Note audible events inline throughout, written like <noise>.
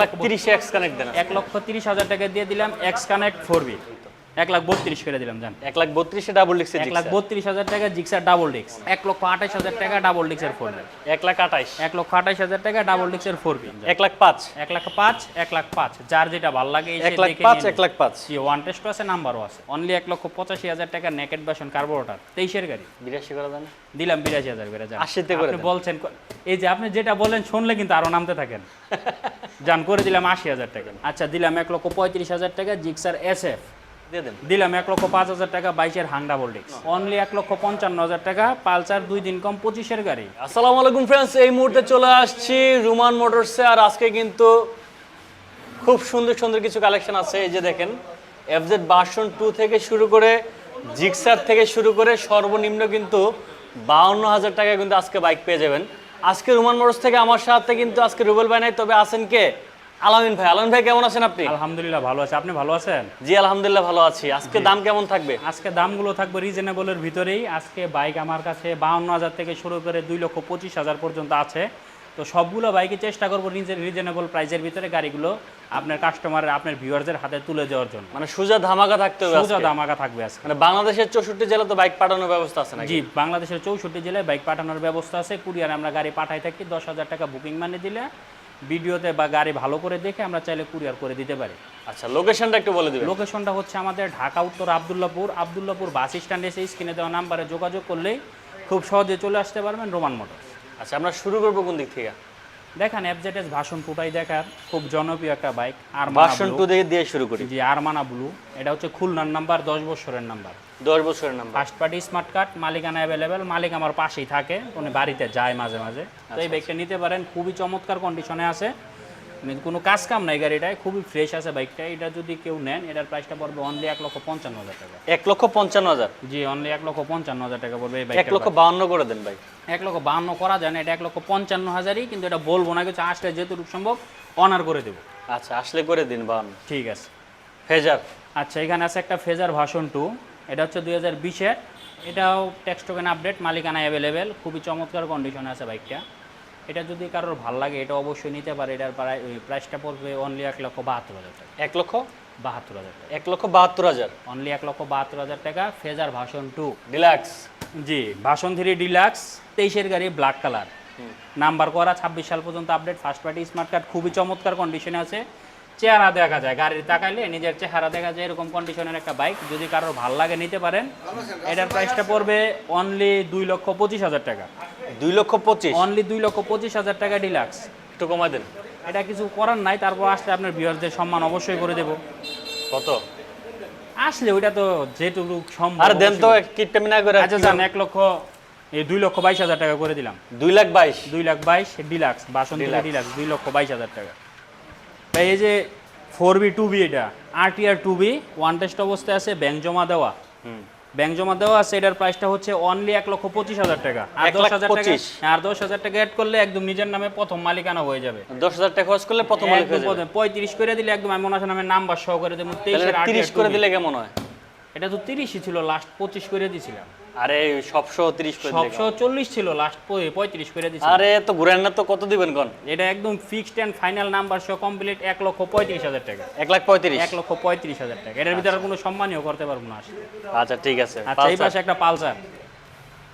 লাখ তিরিশে x connect দেন এক লক্ষ তিরিশ হাজার টাকা দিয়ে দিলাম এক্স কানেক্ট ফোর বি এক লাখ বত্রিশ করে দিলাম জান। এক লাখ বত্রিশে ডাবল এক লাখ বত্রিশ হাজার টাকা জিক্সার ডাবল ডিক্স এক লক্ষ আঠাশ হাজার টাকা ডাবল ডিক্সের ফোর এক লাখ আঠাইশ। এক লক্ষ আঠাশ হাজার টাকা ডাবল ডিক্সের ফোর বি এক লাখ পাঁচ। এক লাখ পাঁচ এক লাখ পাঁচ। যার যেটা ভালো লাগে এক লাখ পাঁচ এক লাখ পাঁচ। ওয়ান টেস্টও আছে নাম্বারও আছে। অনলি এক লক্ষ পঁচাশি হাজার টাকা নেকেট বাসন কার্বোরেটার তেইশের গাড়ি। বিরাশি করে দেন। দিলাম বিরাশি হাজার করে যান আশিতে করে বলছেন এই যে আপনি যেটা বলেন শুনলে কিন্তু আরও নামতে থাকেন। <laughs> যান করে দিলাম আশি হাজার টাকা। আচ্ছা দিলাম এক লক্ষ পঁয়ত্রিশ হাজার টাকা জিক্সার এস এফ দিয়ে দেন। দিলাম এক লক্ষ পাঁচ হাজার টাকা বাইশের হাংডা বোল্ডিক্স অনলি এক লক্ষ পঞ্চান্ন হাজার টাকা পালসার দুই দিন কম পঁচিশের গাড়ি। আসসালামু আলাইকুম ফ্রেন্ডস এই মুহূর্তে চলে আসছি রুমান মোটরসে আর আজকে কিন্তু খুব সুন্দর সুন্দর কিছু কালেকশন আছে। এই যে দেখেন এফজেড বাসন টু থেকে শুরু করে জিক্সার থেকে শুরু করে সর্বনিম্ন কিন্তু বাউন্ন হাজার টাকা কিন্তু আজকে বাইক পেয়ে যাবেন। আজকে রুমান মোটরস থেকে আমার সাথে কিন্তু আজকে রুবেল ভাই নাই তবে আছেন কে? আলামিন ভাই আলামিন ভাই কেমন আছেন আপনি? আলহামদুলিল্লাহ ভালো আছে। আপনি ভালো আছেন? জি আলহামদুলিল্লাহ ভালো আছি। আজকে দাম কেমন থাকবে? আজকে দামগুলো থাকবে রিজনেবলের ভিতরেই। আজকে বাইক আমার কাছে বাউন্ন হাজার থেকে শুরু করে দুই লক্ষ পঁচিশ হাজার পর্যন্ত আছে। তো সবগুলো বাইকে চেষ্টা করব রিজনেবল প্রাইসের ভিতরে গাড়িগুলো আপনার কাস্টমারের আপনার ভিউয়ারদের হাতে তুলে দেওয়ার জন্য। মানে সুজা ধামাকা থাকতে হবে সোজা। দামাকা থাকবে আজকে। মানে বাংলাদেশের চৌষট্টি জেলা তো বাইক পাঠানোর ব্যবস্থা আছে নাকি? জি বাংলাদেশের চৌষট্টি জেলায় বাইক পাঠানোর ব্যবস্থা আছে। কুরিয়ারে আমরা গাড়ি পাঠাই থাকি। দশ হাজার টাকা বুকিং মানে দিলে ভিডিওতে বা গাড়ি ভালো করে দেখে আমরা চাইলে কুরিয়ার করে দিতে পারি। আচ্ছা লোকেশনটা একটু বলে দিবেন। লোকেশনটা হচ্ছে আমাদের ঢাকা উত্তর আবদুল্লাপুর। আবদুল্লাপুর বাস স্ট্যান্ড এসে স্ক্রিনে দেওয়া নাম্বারে যোগাযোগ করলেই খুব সহজে চলে আসতে পারবেন রোমান মোটর আচ্ছা আমরা শুরু করব কোন দিক থেকে? দেখেন এফজেডএস ভাষণ টুটাই দেখার খুব জনপ্রিয় একটা বাইক আর ভাসন টু দিয়ে দিয়ে শুরু করি। জি আরমানা ব্লু এটা হচ্ছে খুলনার নাম্বার দশ বছরের নাম্বার দশ বছরের number first party smart card মালিকানা অ্যাভেলেবেল মালিক আমার পাশেই থাকে উনি বাড়িতে যায় মাঝে মাঝে। তো এই বাইকটা নিতে পারেন খুবই চমৎকার কন্ডিশনে আছে। কোনো কাজ কাম নাই গাড়িটায় খুবই ফ্রেশ আছে বাইকটা এটা যদি কেউ নেন এটার প্রাইসটা পড়বে অনলি এক লক্ষ পঞ্চান্ন হাজার টাকা। এক লক্ষ পঞ্চান্ন হাজার? জি অনলি এক লক্ষ পঞ্চান্ন হাজার টাকা পড়বে এই এক লক্ষ বাউন্ন করে দেন ভাই। এক লক্ষ বাহান্ন করা যায় না এটা এক লক্ষ পঞ্চান্ন হাজারই কিন্তু এটা বলব না কিছু আসলে যেহেতু সম্ভব অনার করে দেবো। আচ্ছা আসলে করে দিন বাউন্ন ঠিক আছে। ফেজার? আচ্ছা এখানে আছে একটা ফেজার ভাষণ টু এটা হচ্ছে দুই হাজার বিশের। এটাও টেক্সট টোকেন আপডেট মালিকানা অ্যাভেলেবেল খুবই চমৎকার কন্ডিশনে আছে বাইকটা এটা যদি কারোর ভালো লাগে এটা অবশ্যই নিতে পারে। এটার প্রায় ওই প্রাইসটা পড়বে অনলি এক লক্ষ বাহাত্তর হাজার টাকা। এক লক্ষ? বাহাত্তর হাজার টাকা। এক লক্ষ বাহাত্তর হাজার? অনলি এক লক্ষ বাহাত্তর হাজার টাকা ফেজার ভাষণ টু ডিলাক্স জি ভাষণ থ্রি ডিলাক্স তেইশের গাড়ি ব্ল্যাক কালার নাম্বার করা ছাব্বিশ সাল পর্যন্ত update first party smart card খুবই চমৎকার কন্ডিশনে আছে। চেহারা দেখা যায় গাড়ির তাকাইলে নিজের চেহারা দেখা যায় এরকম কন্ডিশনের একটা বাইক যদি কারোর ভালো লাগে নিতে পারেন। এটার প্রাইসটা পড়বে অনলি দুই লক্ষ পঁচিশ হাজার টাকা। দুই লক্ষ পঁচিশ। অনলি দুই লক্ষ পঁচিশ হাজার টাকা ডিলাক্স একটু কমাই দেন। এটা কিছু করার নাই তারপর আসলে আপনার ভিউয়ারদের সম্মান অবশ্যই করে দেবো। কত? আসলে ওইটা তো যেটুকু সম্ভব আর দেন তো অবশ্যই। না করে আচ্ছা যান এক লক্ষ এই দুই লক্ষ বাইশ হাজার টাকা করে দিলাম। দুই লাখ বাইশ। দুই লাখ বাইশ ডিলাক্স বাসন্তী ডিলাক্স দুই লক্ষ বাইশ হাজার টাকা। তাই এই যে ফোর বি টু বি এটা R T R two B one test অবস্থায় আছে ব্যাংক জমা দেওয়া। হুম। ব্যাংক জমা দেওয়া আছে এটার প্রাইসটা হচ্ছে অনলি এক লক্ষ পঁচিশ হাজার টাকা। আর দশ হাজার টাকা এড আর দশ হাজার টাকা অ্যাড করলে একদম নিজের নামে প্রথম মালিকানা হয়ে যাবে। দশ হাজার টাকা খরচ করলে প্রথম হয়ে পঁয়ত্রিশ করে দিলে একদম মনে আছে নামে নাম্বার সহ করে দেবো তেইশ করে দিলে কেমন হয়? এটা তো তিরিশই ছিল লাস্ট পঁচিশ করে দিয়েছিলাম আরে করে ছিল লাস্ট পঁয়ত্রিশ করে দিয়েছিলাম আরে তো ঘুরেন না তো কত দিবেন কোন? এটা একদম ফিক্সড অ্যান্ড ফাইনাল নাম্বার সহ কমপ্লিট এক লক্ষ পঁয়ত্রিশ হাজার টাকা। এক লাখ পঁয়ত্রিশ? এক লক্ষ পঁয়ত্রিশ হাজার টাকা। এটার ভিতরে আর কোনো সম্মানীয় করতে পারব না আচ্ছা ঠিক আছে। আচ্ছা এই পাশে একটা পালসার।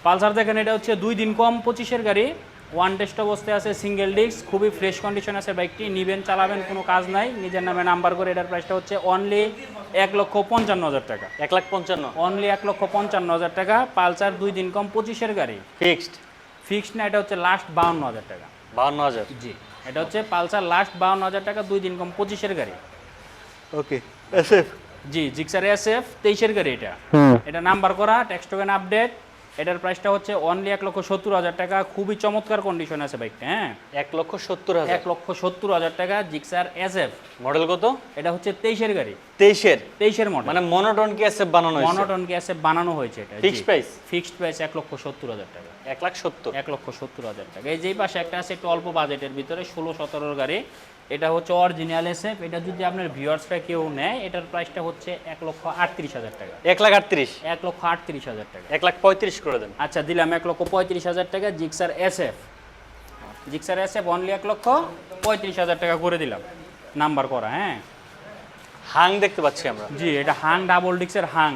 পালসার দেখেন এটা হচ্ছে দুই দিন কম পঁচিশের গাড়ি। ওয়ান টেস্ট অবস্থায় আছে সিঙ্গেল ডিস্ক খুবই ফ্রেশ কন্ডিশন আছে বাইকটি নিবেন চালাবেন কোনো কাজ নাই। নিজের নামে নাম্বার করে এটার প্রাইসটা হচ্ছে অনলি এক লক্ষ পঞ্চান্ন হাজার টাকা। এক লাখ পঞ্চান্ন। অনলি এক লক্ষ পঞ্চান্ন হাজার টাকা। পালসার দুই দিন কম পঁচিশের গাড়ি। ফিক্সড ফিক্সড না এটা হচ্ছে লাস্ট বাউন্ন হাজার টাকা। বাহান্ন হাজার। জি এটা হচ্ছে পালসার লাস্ট বাউন্ন হাজার টাকা দুই দিন কম পঁচিশের গাড়ি। ওকে এসএফ জি জিক্সার এস এফ তেইশের গাড়ি এটা। এটা নাম্বার করা টেক্সট টোকেন আপডেট এটার প্রাইসটা হচ্ছে অনলি এক লক্ষ সত্তর হাজার টাকা। খুবই চমৎকার কন্ডিশন আছে বাইকটা হ্যাঁ? এক লক্ষ সত্তর হাজার। এক লক্ষ সত্তর হাজার টাকা জিক্সার এস এফ মডেল কত? এটা হচ্ছে তেইশের গাড়ি। তেইশের? তেইশের মডেল মানে মনোটন কি এসএফ বানানো হয়েছে? মনোটন গ্যাসে বানানো হয়েছে এটা ফিক্সড প্রাইস ফিক্সড প্রাইস এক লক্ষ সত্তর হাজার টাকা। এক লাখ সত্তর। এক লক্ষ সত্তর হাজার টাকা। এই যেই পাশে একটা আছে একটু অল্প বাজেটের ভিতরে ষোলো সতেরোর গাড়ি। এটা হচ্ছে অরিজিনাল এসএফ এটা যদি আপনার ভিউয়ার্সরা কেউ নেয় এটার প্রাইসটা হচ্ছে এক লক্ষ আটত্রিশ হাজার টাকা। এক লাখ আটত্রিশ? এক লক্ষ আটত্রিশ হাজার টাকা। এক লাখ পঁয়ত্রিশ করে দেন। আচ্ছা দিলাম এক লক্ষ পঁয়ত্রিশ হাজার টাকা Gixxer S F Gixxer S F only এক লক্ষ পঁয়ত্রিশ হাজার টাকা করে দিলাম। নাম্বার করা হ্যাঁ। হাং দেখতে পাচ্ছি আমরা। জি এটা হাং ডাবল ডিক্সের হাং।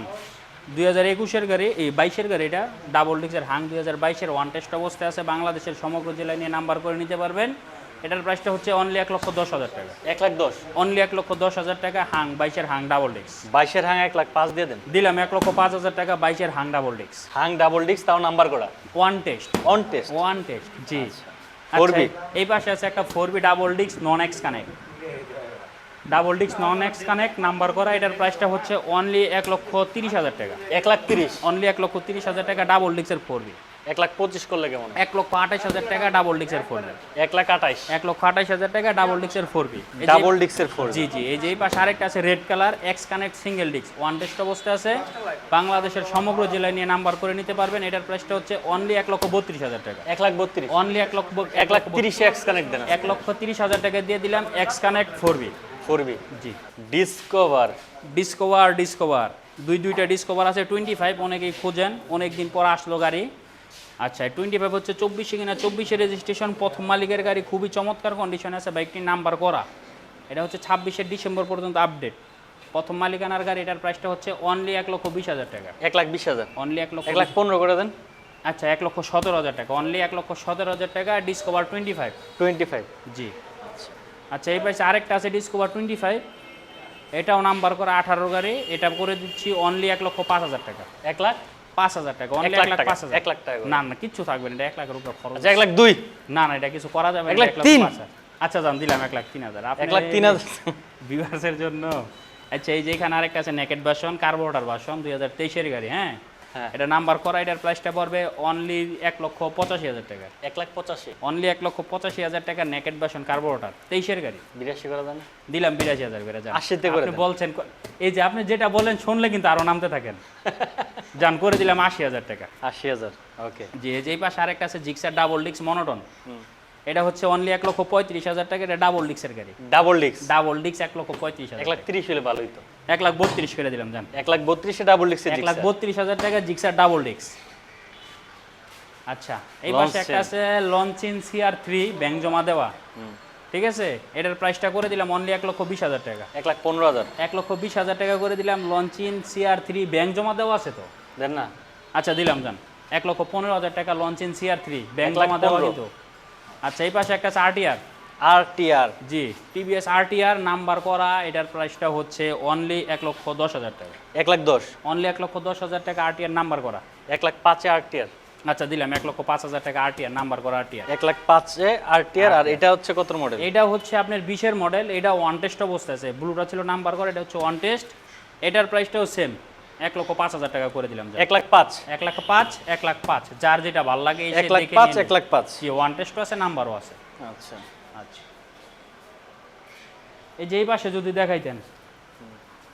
দুই হাজার একুশের গাড়ি এই বাইশের গাড়ি এটা ডাবল ডিক্সের হাং। দুই হাজার বাইশের ওয়ান টেস্ট অবস্থায় আছে। বাংলাদেশের সমগ্র জেলায় নিয়ে নাম্বার করে নিতে পারবেন। এটার প্রাইসটা হচ্ছে অনলি এক লক্ষ দশ হাজার টাকা। এক লাখ দশ। অনলি এক লক্ষ দশ হাজার টাকা হাং বাইশের হাং ডাবল ডিক্স বাইশের হাং এক লাখ পাঁচ দিয়ে দেন। দিলাম এক লক্ষ পাঁচ হাজার টাকা বাইশের হাং ডাবল ডিক্স হাং ডাবল ডিস্ক তাও নাম্বার করা। One test one test one test জি। 4B আচ্ছা, এই পাশে আছে একটা ফোর বি ডাবল ডিক্স নন এক্স কানেক্ট ডাবল ডিক্স নন এক্স কানেক্ট নাম্বার করা এটার প্রাইসটা হচ্ছে অনলি এক লক্ষ তিরিশ হাজার টাকা। এক লাখ তিরিশ। অনলি এক লক্ষ তিরিশ হাজার টাকা ডাবল ডিক্সের ফোর বি এক লাখ পঁচিশ করলে কেমন এক লক্ষ আঠাশ হাজার টাকা ডাবল ডিক্সের ফোর এক লাখ আঠাইশ। এক লক্ষ আঠাশ হাজার টাকা ডাবল ডিক্সের ফোর বি ডাবল ডিস্কের ফোর জি জি এই যে এই পাশে আরেকটা আছে red colour X connect single ডিক্স ওয়ান টেস্ট আছে। বাংলাদেশের সমগ্র জেলায় নিয়ে নাম্বার করে নিতে পারবেন। এটার প্রাইসটা হচ্ছে অনলি এক লক্ষ বত্রিশ হাজার টাকা। এক লাখ বত্রিশ। অনলি এক লক্ষ এক লাখ তিরিশে এক্স কানেক্ট দেন এক লক্ষ তিরিশ হাজার টাকা দিয়ে দিলাম X connect four B four B জি। ডিসকভার ডিসকভার ডিসকভার দুই দুইটা ডিসকভার আছে টোয়েন্টি ফাইভ অনেকেই খোঁজেন। অনেকদিন পর আসলো গাড়ি। আচ্ছা টোয়েন্টি ফাইভ হচ্ছে চব্বিশে কিনা? চব্বিশে রেজিস্ট্রেশন প্রথম মালিকের গাড়ি খুবই চমৎকার কন্ডিশনে আছে বাইকটির নাম্বার করা। এটা হচ্ছে ছাব্বিশে ডিসেম্বর পর্যন্ত আপডেট প্রথম মালিকানার গাড়ি এটার প্রাইসটা হচ্ছে অনলি এক লক্ষ বিশ হাজার টাকা। এক লাখ বিশ হাজার? অনলি এক লক্ষ এক লাখ পনেরো করে দেন। আচ্ছা এক লক্ষ সতেরো হাজার টাকা। অনলি এক লক্ষ সতেরো হাজার টাকা discover twenty five twenty five জি। আচ্ছা এই পাশে আরেকটা আছে ডিসকভার টোয়েন্টি ফাইভ এটাও নাম্বার করা আঠারো গাড়ি। এটা করে দিচ্ছি অনলি এক লক্ষ পাঁচ হাজার টাকা। এক লাখ? পাঁচ হাজার টাকা অনলি লাখ এক লাখ পাঁচ হাজার। এক লাখ টাকা না না কিচ্ছু থাকবে না এটা এক লাখের উপরে খরচ। আচ্ছা এক লাখ দুই। না না এটা কিছু করা যাবে এক লাখ তিন। আচ্ছা জান দিলাম এক লাখ তিন হাজার। এক লাখ তিন হাজার। ভিউয়ার্সের জন্য। আচ্ছা এই যে এখানে আরেকটা আছে নেকেট বাসন কার্বোর্ডার বাসন দুই হাজার তেইশের গাড়ি হ্যাঁ? এটা নাম্বার করা এটার প্রাইসটা পড়বে অনলি এক লক্ষ পঁচাশি হাজার টাকা। এক লাখ পঁচাশি। অনলি এক লক্ষ পঁচাশি হাজার টাকা নেকেট ভার্সন কার্বোরেটর তেইশের গাড়ি। বিরাশি করে দেন। দিলাম বিরাশি হাজার করে যান। আশিতে করে আপনি বলছেন এই যে আপনি যেটা বলেন শুনলে কিন্তু আরও নামতে থাকেন। <laughs> যান করে দিলাম আশি হাজার টাকা। আশি হাজার ওকে। জি এই যে পাশে আরেকটা আছে জিক্সার ডাবল ডিক্স মনোটন এটা হচ্ছে অনলি এক লক্ষ পঁয়ত্রিশ হাজার টাকা এটা ডাবল ডিক্সের গাড়ি। ডাবল ডিস্ক ডাবল ডিক্স এক লক্ষ পঁয়ত্রিশ হাজার এক লাখ তিরিশ হলে ভালোই তো। এক লাখ বত্রিশ করে দিলাম জান। এক লাখ বত্রিশে ডাবল ডিস্কের এক লাখ বত্রিশ হাজার টাকা জিক্সার ডাবল ডিক্স আচ্ছা এই পাশে একটা আছে লঞ্চিন সিআর থ্রি ব্যাংক জমা দেওয়া। ঠিক আছে? এটার প্রাইসটা করে দিলাম অনলি এক লক্ষ বিশ হাজার টাকা। এক লাখ পনেরো হাজার। এক লক্ষ বিশ হাজার টাকা করে দিলাম লঞ্চিন সিআর থ্রি ব্যাংক জমা দেওয়া আছে তো? দেন না। আচ্ছা দিলাম যান এক লক্ষ পনেরো হাজার টাকা লঞ্চিন সিআর থ্রি ব্যাংক জমা দেওয়া। কিন্তু। আচ্ছা এই পাশে একটা আছে আরটিআর আর টি আর জি টিভিএস আরটিআর নাম্বার করা এটার প্রাইসটা হচ্ছে অনলি এক লক্ষ দশ হাজার টাকা। এক লাখ দশ। অনলি এক লক্ষ দশ হাজার টাকা আরটিআর নাম্বার করা। এক লাখ পাঁচে আর টি আচ্ছা দিলাম এক লক্ষ পাঁচ হাজার টাকা আরটিআর নাম্বার করা আরটিআর এক লাখ পাঁচে আর টি আর আর এটা হচ্ছে কত মডেল এটা হচ্ছে আপনার বিশের মডেল এটা ওয়ান টেস্ট অবস্থা আছে। ব্লুটা ছিল নাম্বার করা এটা হচ্ছে ওয়ান টেস্ট এটার প্রাইসটাও সেম এক লক্ষ পাঁচ হাজার টাকা করে দিলাম এক লাখ পাঁচ। এক লাখ পাঁচ এক লাখ পাঁচ। যার যেটা ভালো লাগে এক লাখ পাঁচ এক লাখ পাঁচ। ওয়ান টেস্টও আছে নাম্বারও আছে। আচ্ছা। আচ্ছা। এই যে এই পাশে যদি দেখাইতেন।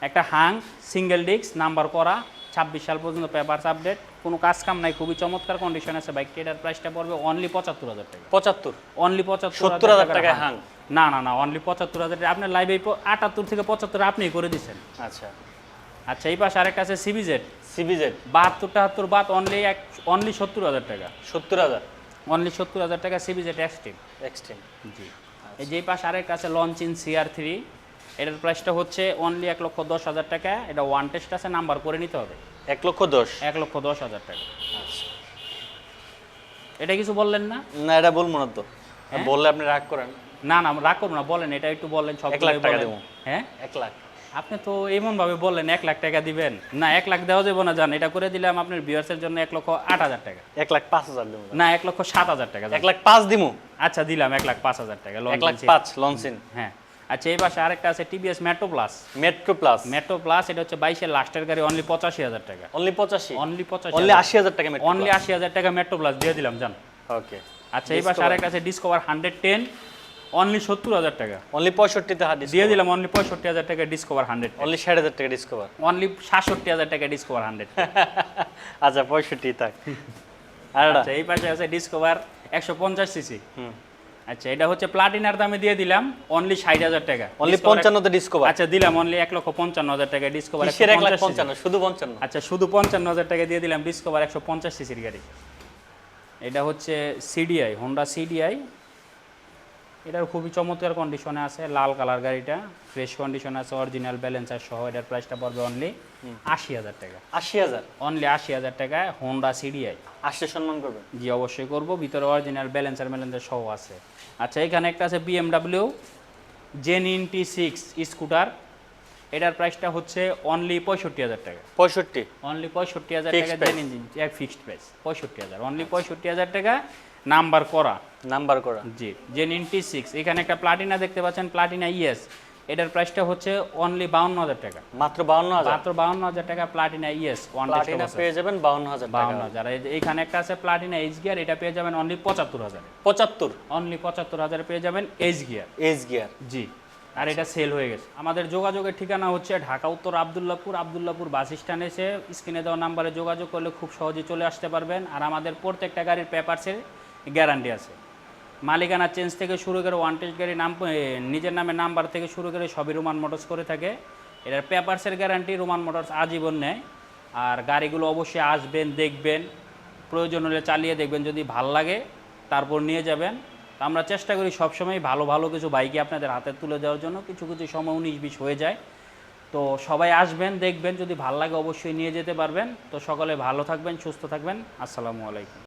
একটা হাং সিঙ্গেল ডিস্ক নাম্বার করা ছাব্বিশ সাল পর্যন্ত পেপারস আপডেট কোনো কাজ কাম নাই খুবই চমৎকার কন্ডিশন আছে বাইকটি এটার প্রাইসটা পড়বে অনলি পঁচাত্তর হাজার টাকা। পঁচাত্তর? অনলি পঁচাত্তর সত্তর হাজার টাকায় হাং। না না না অনলি পঁচাত্তর হাজার টাকা। আপনার লাইভে আটাত্তর থেকে পঁচাত্তর আপনি করে দিচ্ছেন আচ্ছা। আচ্ছা এই পাশে আরেকটা আছে সিবিজেড সিবিজেড বাহাত্তর টাহাত্তর বাদ অনলি এক অনলি সত্তর হাজার টাকা। সত্তর হাজার। অনলি সত্তর হাজার টাকা সিবিজেড এক্সট্রিম এক্সট্রিম জি। এই যে পাশে আরেকটা আছে লঞ্চ ইন সিআর থ্রি এটার প্রাইসটা হচ্ছে অনলি এক লক্ষ দশ হাজার টাকা। এটা ওয়ান টেস্ট আছে নাম্বার করে নিতে হবে। এক লক্ষ দশ। এক লক্ষ দশ হাজার টাকা। আচ্ছা এটা কিছু বললেন না? না এটা বলব না তো? বললে আপনি রাগ করেন। না না রাগ করব না বলেন এটা একটু বলেন সব এক লাখ টাকা দেবো। হ্যাঁ? এক লাখ। আপনি তো এমন ভাবে বললেন এক লাখ টাকা দিবেন। না এক লাখ দেওয়া যাবে না জান। এটা করে দিলাম আপনার ভিউয়ার্সের জন্য এক লক্ষ আট হাজার টাকা। এক লাখ পাঁচ হাজার দেবো না। এক লক্ষ সাত হাজার টাকা এক লাখ পাঁচ দিমু। আচ্ছা দিলাম এক লাখ পাঁচ হাজার টাকা এক লাখ পাঁচ লঞ্চিন হ্যাঁ। আচ্ছা এই পাশে আরেকটা আছে TVS Metro Plus Metro Plus Metro Plus এটা হচ্ছে বাইশের লাস্টের গাড়ি অনলি পঁচাশি হাজার টাকা। অনলি পঁচাশি? অনলি পঁচাশি অনলি আশি হাজার টাকা মেট্রো অনলি আশি হাজার টাকা মেট্রো প্লাস দিয়ে দিলাম জান। ওকে আচ্ছা এই পাশে আরেকটা আছে ডিসকভার হান্ড্রেড টেন অনলি সত্তর হাজার টাকা। অনলি পঁয়ষট্টিতে হাত দিয়ে দিলাম অনলি পঁয়ষট্টি হাজার টাকা ডিসকভার হান্ড্রেড অনলি ষাট হাজার টাকা ডিসকভার অনলি সাতষট্টি হাজার টাকা ডিসকভার হান্ড্রেড <laughs> আচ্ছা পঁয়ষট্টি থাক <laughs> আচ্ছা এই পাশে আছে ডিসকভার একশো পঞ্চাশ সিসি আচ্ছা এটা হচ্ছে প্লাটিনার দামে দিয়ে দিলাম অনলি ষাট হাজার টাকা। অনলি পঞ্চান্নতে ডিসকভার আচ্ছা দিলাম অনলি এক লক্ষ পঞ্চান্ন হাজার টাকা। ডিসকভার এক লাখ পঞ্চান্ন? শুধু পঞ্চান্ন? আচ্ছা শুধু পঞ্চান্ন হাজার টাকা দিয়ে দিলাম। ডিসকভার একশো পঞ্চাশ সিসির গাড়ি। এটা হচ্ছে সিডিআই হোন্ডা সিডিআই এটার খুবই চমৎকার কন্ডিশনে আছে লাল কালার গাড়িটা ফ্রেশ কন্ডিশন আছে অরিজিনাল ব্যালেন্সার সহ এটার প্রাইসটা পড়বে অনলি আশি হাজার টাকা। আশি হাজার? অনলি আশি হাজার টাকায় হোন্ডা সিডিআই আসলে সম্মান করবেন জি অবশ্যই করব ভিতরে অরিজিনাল ব্যালেন্সার ম্যালেন্সার সহ আছে। আচ্ছা এখানে একটা আছে BMW gen in T six scooter এটার প্রাইসটা হচ্ছে অনলি পঁয়ষট্টি হাজার টাকা। পঁয়ষট্টি? অনলি পঁয়ষট্টি হাজার টাকা এক ফিক্সড প্রাইস পঁয়ষট্টি হাজার। অনলি পঁয়ষট্টি হাজার টাকা নাম্বার করা। নাম্বার করা। জি জেন ইন টি সিক্স এখানে একটা প্লাটিনা দেখতে পাচ্ছেন প্লাটিনা ইএস এটার প্রাইসটা হচ্ছে অনলি বাউন্ন হাজার টাকা। মাত্র বাউন্ন হাজার। মাত্র বাউন্ন হাজার টাকা প্লাটিনা ইএস প্লাটিনা পেয়ে যাবেন বাউন্ন হাজার বাউন্ন হাজার। যে এইখানে একটা আছে প্লাটিনা এইচ গিয়ার এটা পেয়ে যাবেন অনলি পঁচাত্তর হাজার। পঁচাত্তর। অনলি পঁচাত্তর হাজার পেয়ে যাবেন এইচ গিয়ার এজ গিয়ার জি আর এটা সেল হয়ে গেছে। আমাদের যোগাযোগের ঠিকানা হচ্ছে ঢাকা উত্তর আবদুল্লাপুর আবদুল্লাপুর বাস স্ট্যান্ডে এসে স্ক্রিনে দেওয়া নাম্বারে যোগাযোগ করলে খুব সহজে চলে আসতে পারবেন। আর আমাদের প্রত্যেকটা গাড়ির পেপারসের গ্যারান্টি আছে। মালিকানা চেঞ্জ থেকে শুরু করে ওয়ান গাড়ি নাম নিজের নামে নাম্বার থেকে শুরু করে সবই রোমান মোটরস করে থাকে। এটার পেপারসের গ্যারান্টি রোমান মোটরস আজীবন নেয়। আর গাড়িগুলো অবশ্যই আসবেন, দেখবেন। প্রয়োজন হলে চালিয়ে দেখবেন, যদি ভালো লাগে তারপর নিয়ে যাবেন। আমরা চেষ্টা করি সবসময় ভালো ভালো কিছু বাইকে আপনাদের হাতে তুলে দেওয়ার জন্য। কিছু কিছু সময় উনিশ, বিশ হয়ে যায়। তো সবাই আসবেন, দেখবেন। যদি ভালো লাগে অবশ্যই নিয়ে যেতে পারবেন। তো সকলে ভালো থাকবেন, সুস্থ থাকবেন। আসসালামু আলাইকুম।